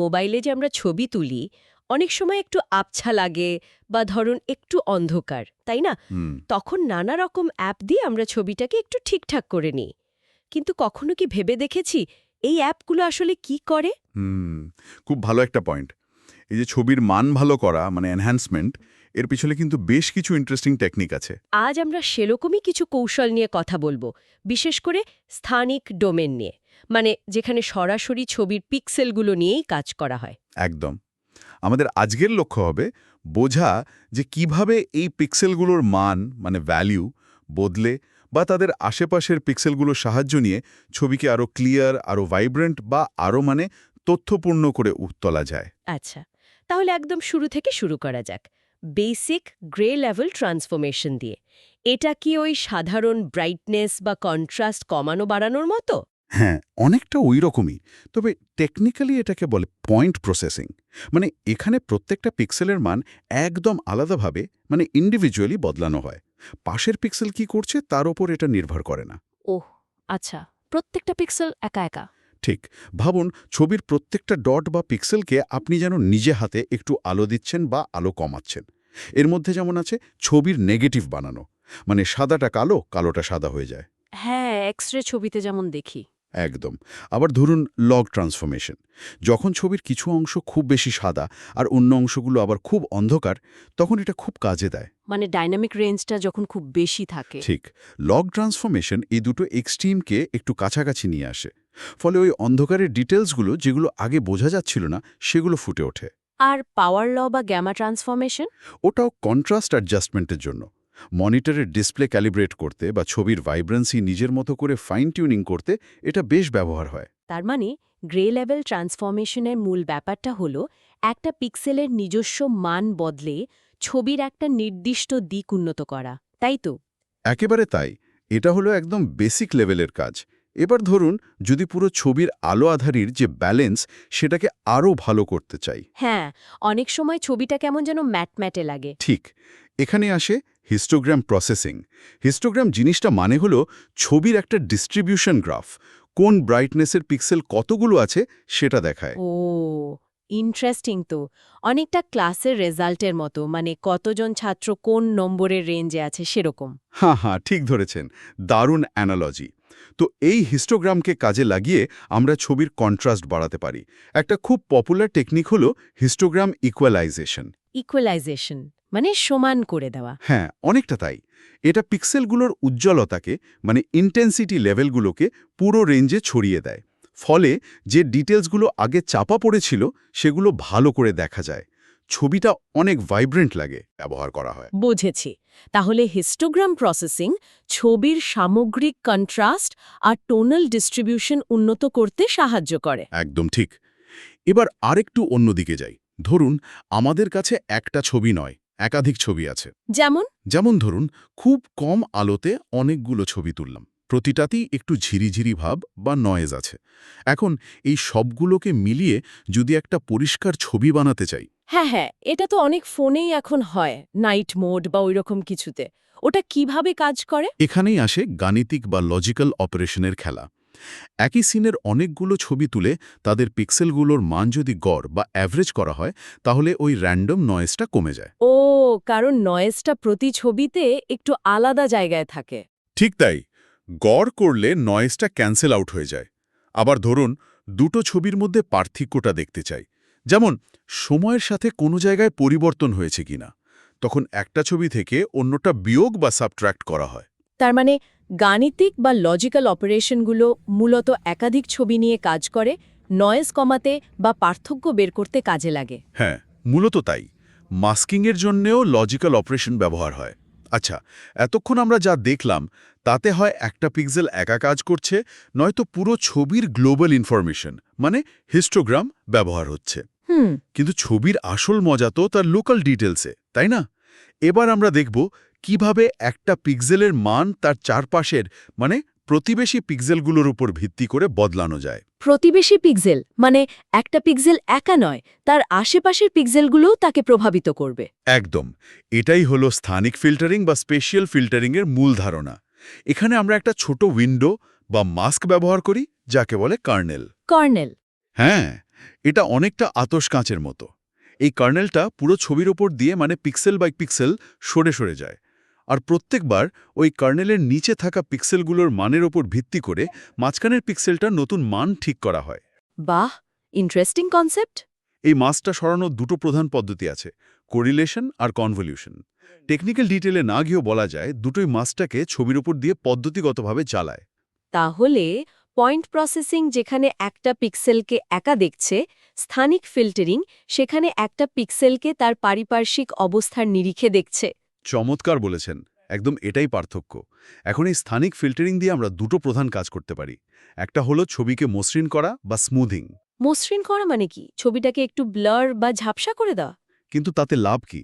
মোবাইলে যে আমরা ছবি তুলি অনেক সময় একটু আবছা লাগে বা ধরুন একটু অন্ধকার তাই না? তখন নানা রকম অ্যাপ দিয়ে আমরা ছবিটাকে একটু ঠিকঠাক করে নিই। কিন্তু কখনো কি ভেবে দেখেছি এই অ্যাপগুলো আসলে কি করে? খুব ভালো একটা পয়েন্ট। এই যে ছবির মান ভালো করা মানে এনহ্যান্সমেন্ট এর পিছনে কিন্তু বেশ কিছু ইন্টারেস্টিং টেকনিক আছে। আজ আমরা সেরকমই কিছু কৌশল নিয়ে কথা বলব বিশেষ করে স্থানিক ডোমেন নিয়ে। মানে যেখানে সরাসরি ছবির পিক্সেলগুলো নিয়েই কাজ করা হয়। একদম। আমাদের আজকের লক্ষ্য হবে বোঝা যে কীভাবে এই পিক্সেলগুলোর মান মানে ভ্যালিউ বদলে বা তাদের আশেপাশের পিক্সেলগুলোর সাহায্য নিয়ে ছবিকে আরও ক্লিয়ার আরও ভাইব্রেন্ট বা আরও মানে তথ্যপূর্ণ করে উত্তলা যায়। আচ্ছা তাহলে একদম শুরু থেকে শুরু করা যাক। বেসিক গ্রে লেভেল ট্রান্সফরমেশন দিয়ে। এটা কি ওই সাধারণ ব্রাইটনেস বা কন্ট্রাস্ট কমানো বাড়ানোর মতো? হ্যাঁ অনেকটা ওই রকমই তবে টেকনিক্যালি এটাকে বলে পয়েন্ট প্রসেসিং মানে এখানে প্রত্যেকটা পিক্সেলের মান একদম আলাদাভাবে মানে ইন্ডিভিজুয়ালি বদলানো হয়। পাশের পিক্সেল কি করছে তার ওপর এটা নির্ভর করে না। ওহ আচ্ছা প্রত্যেকটা পিক্সেল একা একা? ঠিক ভাবুন ছবির প্রত্যেকটা ডট বা পিক্সেলকে আপনি যেন নিজে হাতে একটু আলো দিচ্ছেন বা আলো কমাচ্ছেন। এর মধ্যে যেমন আছে ছবির নেগেটিভ বানানো। মানে সাদাটা কালো কালোটা সাদা হয়ে যায়। হ্যাঁ এক্স রে ছবিতে যেমন দেখি। একদম। আবার ধরুন লগ ট্রান্সফরমেশন যখন ছবির কিছু অংশ খুব বেশি সাদা আর অন্য অংশগুলো আবার খুব অন্ধকার তখন এটা খুব কাজে দেয়। মানে ডাইনামিক রেঞ্জটা যখন খুব বেশি থাকে। ঠিক। লগ ট্রান্সফরমেশন এই দুটো এক্সট্রিমকে একটু কাছাকাছি নিয়ে আসে। ফলে ওই অন্ধকারের ডিটেলসগুলো যেগুলো আগে বোঝা যাচ্ছিল না সেগুলো ফুটে ওঠে। আর পাওয়ার ল বা গ্যামা ট্রান্সফরমেশন ওটাও কন্ট্রাস্ট অ্যাডজাস্টমেন্টের জন্য। মনিটরের ডিসপ্লে ক্যালিব্রেট করতে বা ছবির ভাইব্রেন্সি নিজের মতো করে ফাইন টিউনিং করতে এটা বেশ ব্যবহার হয়। তার মানে গ্রে লেভেল ট্রান্সফরমেশনের মূল ব্যাপারটা হলো একটা পিক্সেলের নিজস্ব মান বদলে ছবির একটা নির্দিষ্ট দিক উন্নত করা তাই তো? একেবারে তাই। এটা হলো একদম বেসিক লেভেলের কাজ। এবার ধরুন যদি পুরো ছবির আলো আধারির যে ব্যালেন্স সেটাকে আরও ভালো করতে চাই। হ্যাঁ অনেক সময় ছবিটা কেমন যেন ম্যাট ম্যাটে লাগে। ঠিক এখানে আসে হিস্টোগ্রাম প্রসেসিং হিস্টোগ্রাম জিনিসটা মানে হলো ছবির একটা ডিস্ট্রিবিউশন গ্রাফ কোন ব্রাইটনেসের পিক্সেল কতগুলো আছে সেটা দেখায়। ও ইন্টারেস্টিং তো। অনেকটা ক্লাসের রেজাল্টের মতো মানে কতজন ছাত্র কোন নম্বরের রেঞ্জে আছে সেরকম। হ্যাঁ হ্যাঁ ঠিক ধরেছেন। দারুণ অ্যানালজি তো এই হিস্টোগ্রামকে কাজে লাগিয়ে আমরা ছবির কন্ট্রাস্ট বাড়াতে পারি। একটা খুব পপুলার টেকনিক হলো হিস্টোগ্রাম ইকুয়ালাইজেশন। ইকুয়ালাইজেশন মানে সমান করে দেওয়া। হ্যাঁ অনেকটা তাই। এটা পিক্সেলগুলোর উজ্জ্বলতাকে মানে ইন্টেন্সিটি লেভেলগুলোকে পুরো রেঞ্জে ছড়িয়ে দেয়। ফলে যে ডিটেলসগুলো আগে চাপা পড়েছিল সেগুলো ভালো করে দেখা যায়। ছবিটা অনেক ভাইব্রেন্ট লাগে ব্যবহার করা হয়। বুঝেছি। তাহলে হিস্টোগ্রাম প্রসেসিং ছবির সামগ্রিক কন্ট্রাস্ট আর টোনাল ডিস্ট্রিবিউশন উন্নত করতে সাহায্য করে। একদম ঠিক। এবার আরেকটু অন্যদিকে যাই। ধরুন আমাদের কাছে একটা ছবি নয় একাধিক ছবি আছে। যেমন? যেমন ধরুন খুব কম আলোতে অনেকগুলো ছবি তুললাম। প্রতিটাতেই একটু ঝিরিঝিরি ভাব বা নয়েজ আছে। এখন এই সবগুলোকে মিলিয়ে যদি একটা পরিষ্কার ছবি বানাতে চাই হ্যাঁ হ্যাঁ এটা তো অনেক ফোনেই এখন হয় নাইট মোড বা ওইরকম কিছুতে। ওটা কীভাবে কাজ করে? এখানেই আসে গাণিতিক বা লজিক্যাল অপারেশনের খেলা। একই সিনের অনেকগুলো ছবি তুলে তাদের পিক্সেলগুলোর মান যদি গড় বা অ্যাভারেজ করা হয় তাহলে ওই র্যান্ডম নয়েজটা কমে যায়। ও কারণ নয়েজটা প্রতি ছবিতে একটু আলাদা জায়গায় থাকে। ঠিক তাই গড় করলে নয়েজটা ক্যান্সেল আউট হয়ে যায়। আবার ধরুন দুটো ছবির মধ্যে পার্থক্যটা দেখতে চাই। যেমন সময়ের সাথে কোনো জায়গায় পরিবর্তন হয়েছে কিনা তখন একটা ছবি থেকে অন্যটা বিয়োগ বা সাবট্র্যাক্ট করা হয়। তার মানে গাণিতিক বা লজিক্যাল অপারেশনগুলো মূলত একাধিক ছবি নিয়ে কাজ করে নয়েজ কমাতে বা পার্থক্য বের করতে কাজে লাগে। হ্যাঁ মূলত তাই। মাস্কিংয়ের জন্যেও লজিক্যাল অপারেশন ব্যবহার হয়। আচ্ছা এতক্ষণ আমরা যা দেখলাম তাতে হয় একটা পিক্সেল একা কাজ করছে নয়তো পুরো ছবির গ্লোবাল ইনফরমেশন মানে হিস্টোগ্রাম ব্যবহার হচ্ছে। কিন্তু ছবির আসল মজা তো তার লোকাল ডিটেলসে তাই না? এবার আমরা দেখব কীভাবে একটা পিক্সেলের মান তার চারপাশের মানে প্রতিবেশী পিক্সেলগুলোর উপর ভিত্তি করে বদলানো যায়। প্রতিবেশী পিক্সেল মানে একটা পিক্সেল একা নয় তার আশেপাশের পিক্সেলগুলোও তাকে প্রভাবিত করবে। একদম। এটাই হলো স্থানিক ফিল্টারিং বা স্পেশিয়াল ফিল্টারিংয়ের মূল ধারণা। এখানে আমরা একটা ছোট উইন্ডো বা মাস্ক ব্যবহার করি যাকে বলে কার্নেল। কর্নেল। হ্যাঁ। এটা অনেকটা আতস কাঁচের মতো। এই কার্নেলটা পুরো ছবির ওপর দিয়ে মানে পিক্সেল বাই পিক্সেল সরে সরে যায়। আর প্রত্যেকবার ওই কার্নেলের নিচে থাকা পিক্সেলগুলোর মানের ওপর ভিত্তি করে মাঝখানের পিক্সেলটা নতুন মান ঠিক করা হয়। বাহ! Interesting concept. এই মাসটা সরানোর দুটো প্রধান পদ্ধতি আছে কোরিলেশন আর কনভলিউশন টেকনিক্যাল ডিটেলে না গিয়েও বলা যায় দুটোই মাসটাকে ছবির ওপর দিয়ে পদ্ধতিগতভাবে চালায়। তাহলে পয়েন্ট প্রসেসিং যেখানে একটা পিক্সেলকে একা দেখছে স্থানিক ফিল্টারিং সেখানে একটা পিক্সেলকে তার পারিপার্শ্বিক অবস্থার নিরিখে দেখছে। চমৎকার বলেছেন। একদম এটাই পার্থক্য। এখন এই স্থানিক ফিল্টারিং দিয়ে আমরা দুটো প্রধান কাজ করতে পারি। একটা হলো ছবিকে মসৃণ করা বা স্মুথিং। মসৃণ করা মানে কি? ছবিটাকে একটু ব্লার বা ঝাপসা করে দেওয়া? কিন্তু তাতে লাভ কি?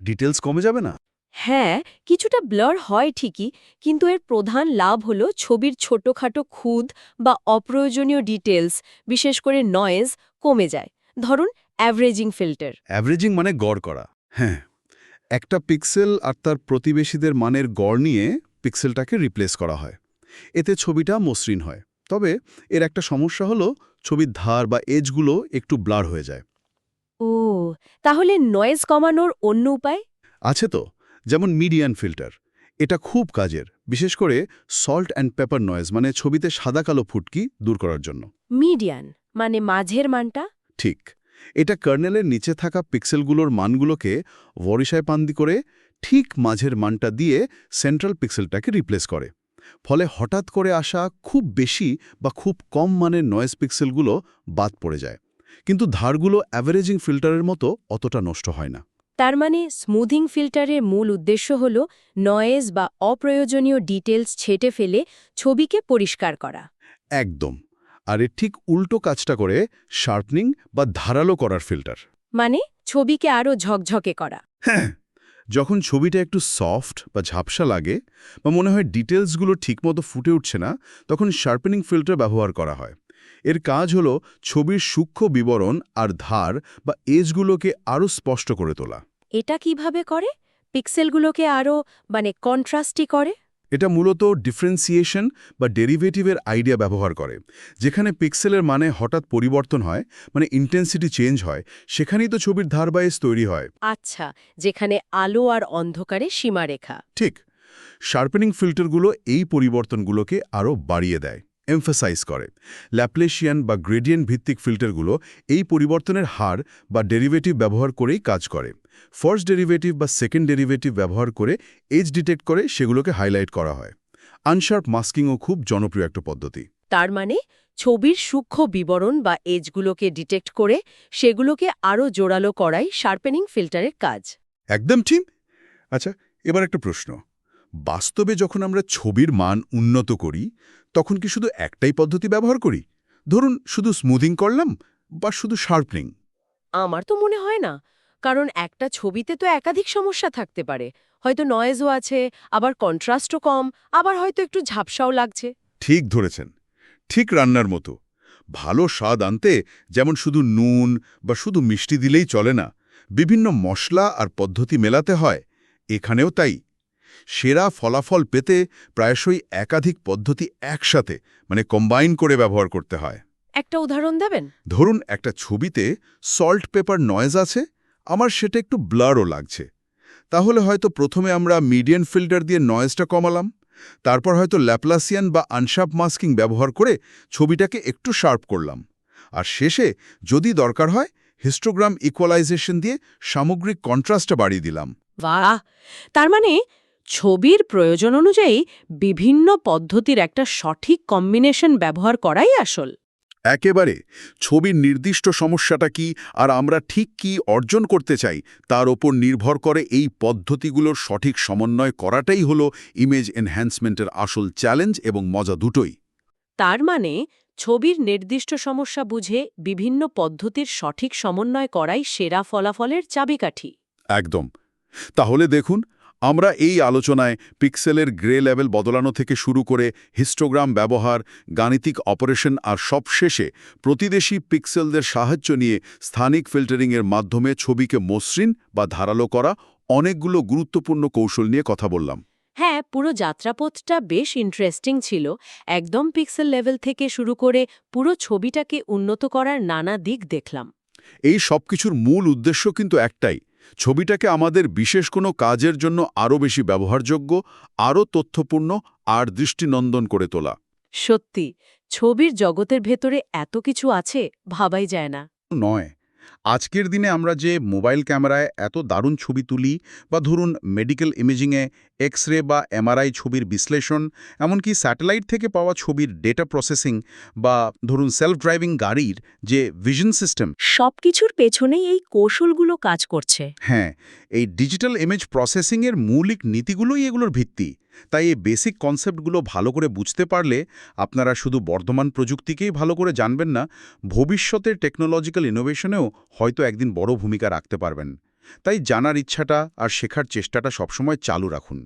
ডিটেলস কমে যাবে না? হ্যাঁ কিছুটা ব্লার হয় ঠিকই কিন্তু এর প্রধান লাভ হলো ছবির ছোটখাটো খুদ বা অপ্রয়োজনীয় ডিটেলস বিশেষ করে নয়েজ কমে যায়। ধরুন অ্যাভারেজিং ফিল্টার অ্যাভারেজিং মানে গড় করা। হ্যাঁ একটা পিক্সেল আর তার প্রতিবেশীদের মানের গড় নিয়ে পিক্সেলটাকে রিপ্লেস করা হয়। এতে ছবিটা মসৃণ হয়। তবে এর একটা সমস্যা হলো ছবির ধার বা এজগুলো একটু ব্লার হয়ে যায়। ও তাহলে নয়েজ কমানোর অন্য উপায়? আছে তো। যেমন মিডিয়ান ফিল্টার এটা খুব কাজের বিশেষ করে সল্ট অ্যান্ড পেপার নয়েজ মানে ছবিতে সাদা কালো ফুটকি দূর করার জন্য। মিডিয়ান মানে মাঝের মানটা? ঠিক। এটা কার্নেলের নিচে থাকা পিক্সেলগুলোর মানগুলোকে ওয়ারিশায় পান্দি করে ঠিক মাঝের মানটা দিয়ে সেন্ট্রাল পিক্সেলটাকে রিপ্লেস করে। ফলে হঠাৎ করে আসা খুব বেশি বা খুব কম মানের নয়েজ পিক্সেলগুলো বাদ পড়ে যায়। কিন্তু ধারগুলো অ্যাভারেজিং ফিল্টারের মতো অতটা নষ্ট হয় না। তার মানে স্মুথিং ফিল্টারের মূল উদ্দেশ্য হল নয়েজ বা অপ্রয়োজনীয় ডিটেলস ছেটে ফেলে ছবিকে পরিষ্কার করা। একদম। আর এর ঠিক উল্টো কাজটা করে শার্পনিং বা ধারালো করার ফিল্টার। মানে ছবিকে আরও ঝকঝকে করা। হ্যাঁ যখন ছবিটা একটু সফট বা ঝাপসা লাগে বা মনে হয় ডিটেলসগুলো ঠিকমতো ফুটে উঠছে না তখন শার্পেনিং ফিল্টার ব্যবহার করা হয়। এর কাজ হলো ছবির সূক্ষ্ম বিবরণ আর ধার বা এজগুলোকে আরও স্পষ্ট করে তোলা। এটা কীভাবে করে? পিক্সেলগুলোকে আরও মানে কন্ট্রাস্টি করে? এটা মূলত ডিফারেন্সিয়েশন বা ডেরিভেটিভের আইডিয়া ব্যবহার করে। যেখানে পিক্সেলের মানে হঠাৎ পরিবর্তন হয় মানে ইন্টেন্সিটি চেঞ্জ হয় সেখানেই তো ছবির ধার বা তৈরি হয়। আচ্ছা যেখানে আলো আর অন্ধকারে সীমারেখা। ঠিক। শার্পেনিং ফিল্টারগুলো এই পরিবর্তনগুলোকে আরও বাড়িয়ে দেয়। এমফাসাইজ করে। ল্যাপ্লেশিয়ান বা গ্রেডিয়েন্ট ভিত্তিক ফিল্টারগুলো এই পরিবর্তনের হার বা ডেরিভেটিভ ব্যবহার করেই কাজ করে। ফার্স্ট ডেরিভেটিভ বা সেকেন্ড ডেরিভেটিভ ব্যবহার করে এজ ডিটেক্ট করে সেগুলোকে হাইলাইট করা হয়। আনশার্প মাস্কিংও খুব জনপ্রিয় একটা পদ্ধতি। তার মানে ছবির সূক্ষ্ম বিবরণ বা এজগুলোকে ডিটেক্ট করে সেগুলোকে আরও জোরালো করাই শার্পেনিং ফিল্টারের কাজ। একদম ঠিক। আচ্ছা এবার একটা প্রশ্ন। বাস্তবে যখন আমরা ছবির মান উন্নত করি তখন কি শুধু একটাই পদ্ধতি ব্যবহার করি? ধরুন শুধু স্মুদিং করলাম বা শুধু শার্পনিং আমার তো মনে হয় না কারণ একটা ছবিতে তো একাধিক সমস্যা থাকতে পারে। হয়তো নয়েজও আছে আবার কন্ট্রাস্টও কম আবার হয়তো একটু ঝাপসাও লাগছে। ঠিক ধরেছেন। ঠিক রান্নার মতো। ভালো স্বাদ আনতে যেমন শুধু নুন বা শুধু মিষ্টি দিলেই চলে না বিভিন্ন মশলা আর পদ্ধতি মেলাতে হয়। এখানেও তাই। সেরা ফলাফল পেতে প্রায়শই একাধিক পদ্ধতি একসাথে মানে কম্বাইন করে ব্যবহার করতে হয়। একটা উদাহরণ দেবেন? ধরুন একটা ছবিতে সল্ট পেপার নয়েজ আছে আমার সেটা একটু ব্লারও লাগছে। তাহলে হয়তো প্রথমে আমরা মিডিয়ান ফিল্টার দিয়ে নয়েজটা কমালাম তারপর হয়তো ল্যাপ্লাসিয়ান বা আনশার্প মাস্কিং ব্যবহার করে ছবিটাকে একটু শার্প করলাম। আর শেষে যদি দরকার হয় হিস্টোগ্রাম ইকুয়ালাইজেশন দিয়ে সামগ্রিক কন্ট্রাস্টটা বাড়িয়ে দিলাম। বাহ! তার মানে ছবির প্রয়োজন অনুযায়ী বিভিন্ন পদ্ধতির একটা সঠিক কম্বিনেশন ব্যবহার করাই আসল। একেবারে। ছবির নির্দিষ্ট সমস্যাটা কি আর আমরা ঠিক কি অর্জন করতে চাই তার ওপর নির্ভর করে এই পদ্ধতিগুলোর সঠিক সমন্বয় করাটাই হলো ইমেজ এনহ্যান্সমেন্টের আসল চ্যালেঞ্জ এবং মজা দুটোই। তার মানে ছবির নির্দিষ্ট সমস্যা বুঝে বিভিন্ন পদ্ধতির সঠিক সমন্বয় করাই সেরা ফলাফলের চাবিকাঠি। একদম। তাহলে দেখুন আমরা এই আলোচনায় পিক্সেলের গ্রে লেভেল বদলানো থেকে শুরু করে হিস্টোগ্রাম ব্যবহার গাণিতিক অপারেশন আর সবশেষে প্রতিদেশী পিক্সেলদের সাহায্য নিয়ে স্থানিক ফিল্টারিংয়ের মাধ্যমে ছবিকে মসৃণ বা ধারালো করা অনেকগুলো গুরুত্বপূর্ণ কৌশল নিয়ে কথা বললাম। হ্যাঁ পুরো যাত্রাপথটা বেশ ইন্টারেস্টিং ছিল। একদম পিক্সেল লেভেল থেকে শুরু করে পুরো ছবিটাকে উন্নত করার নানা দিক দেখলাম। এই সব কিছুর মূল উদ্দেশ্য কিন্তু একটাই ছবিটাকে আমাদের বিশেষ কোনো কাজের জন্য আরও বেশি ব্যবহারযোগ্য আরও তথ্যপূর্ণ আর দৃষ্টিনন্দন করে তোলা। সত্যি ছবির জগতের ভেতরে এত কিছু আছে ভাবাই যায় না। নয় আজকের দিনে আমরা যে মোবাইল ক্যামেরায় এত দারুণ ছবি তুলি বা ধরুন মেডিকেল ইমেজিংয়ে এক্স রে বা এমআরআই ছবির বিশ্লেষণ এমনকি স্যাটেলাইট থেকে পাওয়া ছবির ডেটা প্রসেসিং বা ধরুন সেলফ ড্রাইভিং গাড়ির যে ভিশন সিস্টেম। সবকিছুর পেছনেই এই কৌশলগুলো কাজ করছে। হ্যাঁ এই ডিজিটাল ইমেজ প্রসেসিংয়ের মৌলিক নীতিগুলোই এগুলোর ভিত্তি। তাই এই বেসিক কনসেপ্টগুলো ভালো করে বুঝতে পারলে আপনারা শুধু বর্ধমান প্রযুক্তিকেই ভালো করে জানবেন না ভবিষ্যতের টেকনোলজিক্যাল ইনোভেশনেও হয়তো একদিন বড় ভূমিকা রাখতে পারবেন। তাই জানার ইচ্ছাটা আর শেখার চেষ্টাটা সবসময় চালু রাখুন।